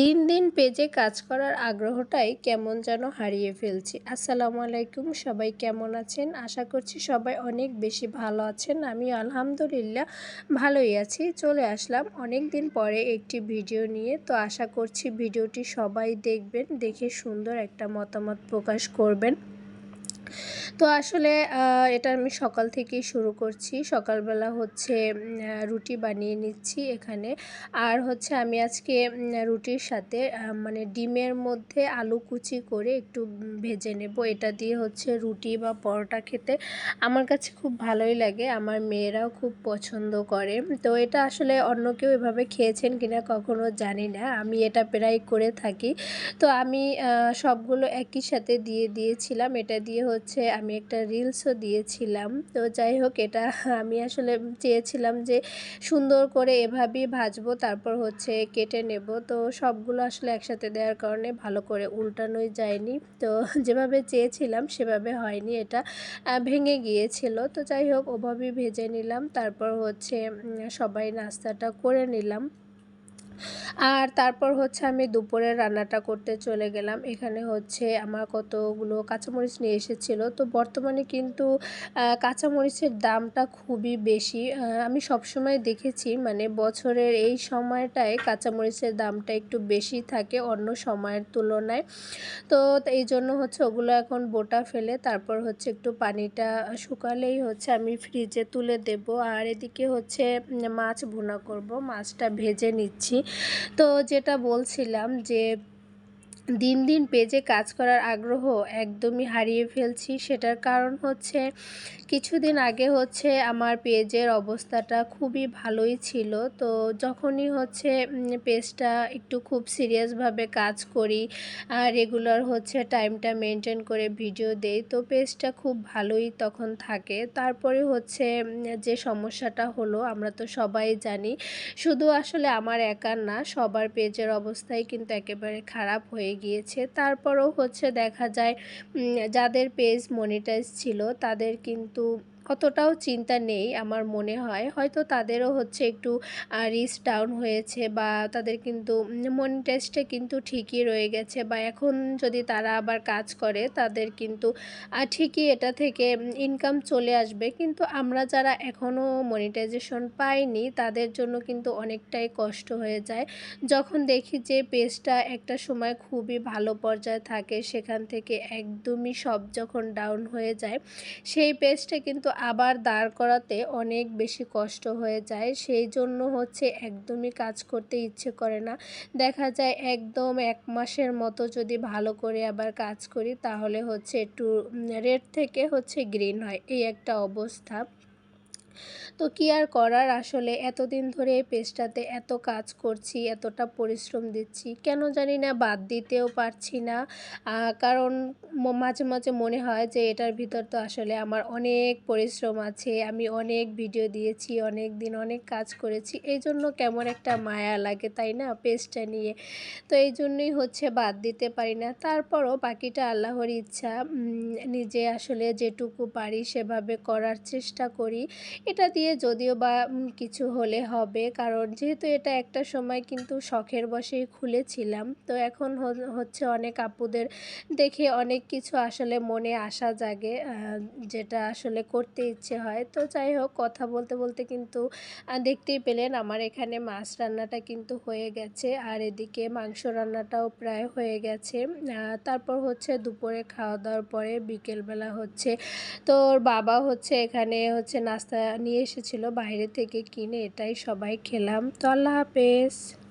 দিন দিন পেজে কাজ করার আগ্রহটাই কেমন যেন হারিয়ে ফেলছি। আসসালামু আলাইকুম, সবাই কেমন আছেন? আশা করছি সবাই অনেক বেশি ভালো আছেন। আমি আলহামদুলিল্লাহ ভালোই আছি। চলে আসলাম অনেক দিন পরে একটি ভিডিও নিয়ে। তো আশা করছি ভিডিওটি সবাই দেখবেন, দেখে সুন্দর একটা মতামত প্রকাশ করবেন। তো আসলে এটা আমি সকাল থেকেই শুরু করছি। সকালবেলা হচ্ছে রুটি বানিয়ে নিচ্ছি এখানে। আর হচ্ছে আমি আজকে রুটির সাথে মানে ডিমের মধ্যে আলু কুচি করে একটু ভেজে নেব। এটা দিয়ে হচ্ছে রুটি বা পরোটা খেতে আমার কাছে খুব ভালোই লাগে। আমার মেয়েরাও খুব পছন্দ করে। তো এটা আসলে অন্য কেউ এভাবে খেয়েছেন কিনা কখনো জানি না। আমি এটা প্রায় করে থাকি। তো আমি সবগুলো একই সাথে দিয়ে দিয়েছিলাম। এটা দিয়ে হচ্ছে আমি একটা রিলসও দিয়েছিলাম। তো যাই হোক, এটা আমি আসলে চেয়েছিলাম যে সুন্দর করে এভাবেই ভাজবো, তারপর হচ্ছে কেটে নেব। তো সবগুলো আসলে একসাথে দেওয়ার কারণে ভালো করে উল্টানোই যায়নি। তো যেভাবে চেয়েছিলাম, সেভাবে হয়নি এটা। ভেঙে গিয়েছিল। তো যাই হোক, ওভাবেই ভেজে নিলাম। তারপর হচ্ছে সবাই নাস্তাটা করে নিলাম। আর তারপর হচ্ছে আমি দুপুরে রান্নাটা করতে চলে গেলাম। এখানে হচ্ছে আমার কতগুলো কাঁচামরিচ নিয়ে এসেছিল। তো বর্তমানে কিন্তু কাঁচামরিচের দামটা খুবই বেশি। আমি সবসময় দেখেছি মানে বছরের এই সময়টায় কাঁচামরিচের দামটা একটু বেশি থাকে অন্য সময়ের তুলনায়। তো এই জন্য হচ্ছে ওগুলো এখন বোটা ফেলে, তারপর হচ্ছে একটু পানিটা শুকালেই হচ্ছে আমি ফ্রিজে তুলে দেব। আর এদিকে হচ্ছে মাছ ভুনা করব। মাছটা ভেজে নিচ্ছি। তো যেটা বলছিলাম যে দিন দিন পেজে কাজ করার আগ্রহ একদমই হারিয়ে ফেলছি। সেটার কারণ হচ্ছে, কিছুদিন আগে হচ্ছে আমার পেজের অবস্থাটা খুবই ভালোই ছিল। তো যখনই হচ্ছে পেজটা একটু খুব সিরিয়াসভাবে কাজ করি আর রেগুলার হচ্ছে টাইমটা মেনটেন করে ভিডিও দেই, তো পেজটা খুব ভালোই তখন থাকে। তারপরে হচ্ছে যে সমস্যাটা হলো, আমরা তো সবাই জানি, শুধু আসলে আমার একার না, সবার পেজের অবস্থাই কিন্তু একেবারে খারাপ হয়ে গিয়েছে। তারপরেও হচ্ছে দেখা যায় যাদের পেজ মনিটাইজ ছিল তাদের কিন্তু অতটাও চিন্তা নেই আমার মনে হয়। হয়তো তাদেরও হচ্ছে একটু রিস্ক ডাউন হয়েছে বা তাদের কিন্তু মনিটাইজটা কিন্তু ঠিকই রয়ে গেছে বা এখন যদি তারা আবার কাজ করে তাদের কিন্তু ঠিকই এটা থেকে ইনকাম চলে আসবে। কিন্তু আমরা যারা এখনও মনিটাইজেশন পাইনি তাদের জন্য কিন্তু অনেকটাই কষ্ট হয়ে যায়। যখন দেখি যে পেজটা একটা সময় খুবই ভালো পর্যায়ে থাকে সেখান থেকে একদমই সব যখন ডাউন হয়ে যায়, সেই পেজটা কিন্তু আবার দাঁড় করাতে অনেক বেশি কষ্ট হয়ে যায়। সেই জন্য হচ্ছে একদমই কাজ করতে ইচ্ছে করে না। দেখা যায় একদম এক মাসের মতো যদি ভালো করে আবার কাজ করি, তাহলে হচ্ছে একটু রেড থেকে হচ্ছে গ্রিন হয়। এই একটা অবস্থা। তো কি আর করার? আসলে এতদিন ধরে এই পেজটাতে এত কাজ করছি, এতটা পরিশ্রম দিচ্ছি, কেন জানি না বাদ দিতেও পারছি না। কারণ মাঝে মাঝে মনে হয় যে এটার ভিতর তো আসলে আমার অনেক পরিশ্রম আছে, আমি অনেক ভিডিও দিয়েছি, অনেক দিন অনেক কাজ করেছি, এই জন্য কেমন একটা মায়া লাগে, তাই না? পেজটা নিয়ে। তো এই জন্যই হচ্ছে বাদ দিতে পারি না। তারপরও বাকিটা আল্লাহর ইচ্ছা নিজে আসলে যেটুকু পারি সেভাবে করার চেষ্টা করি। এটা দিয়ে যদিও বা কিছু হলে হবে। কারণ যেহেতু এটা একটা সময় কিন্তু শখের বসেই খুলেছিলাম, তো এখন হচ্ছে অনেক আপুদের দেখে অনেক কিছু আসলে মনে আসা জাগে যেটা আসলে করতে ইচ্ছে হয়। তো যাই হোক, কথা বলতে বলতে কিন্তু দেখতেই পেলেন আমার এখানে মাছ রান্নাটা কিন্তু হয়ে গেছে, আর এদিকে মাংস রান্নাটাও প্রায় হয়ে গেছে। তারপর হচ্ছে দুপুরে খাওয়া দাওয়ার পরে বিকেলবেলা হচ্ছে, তোর বাবা হচ্ছে এখানে হচ্ছে নাস্তা নিয়ে এসেছিল বাইরে থেকে কিনে এটাই সবাই খেলাম। তো আল্লাহ হাফেজ।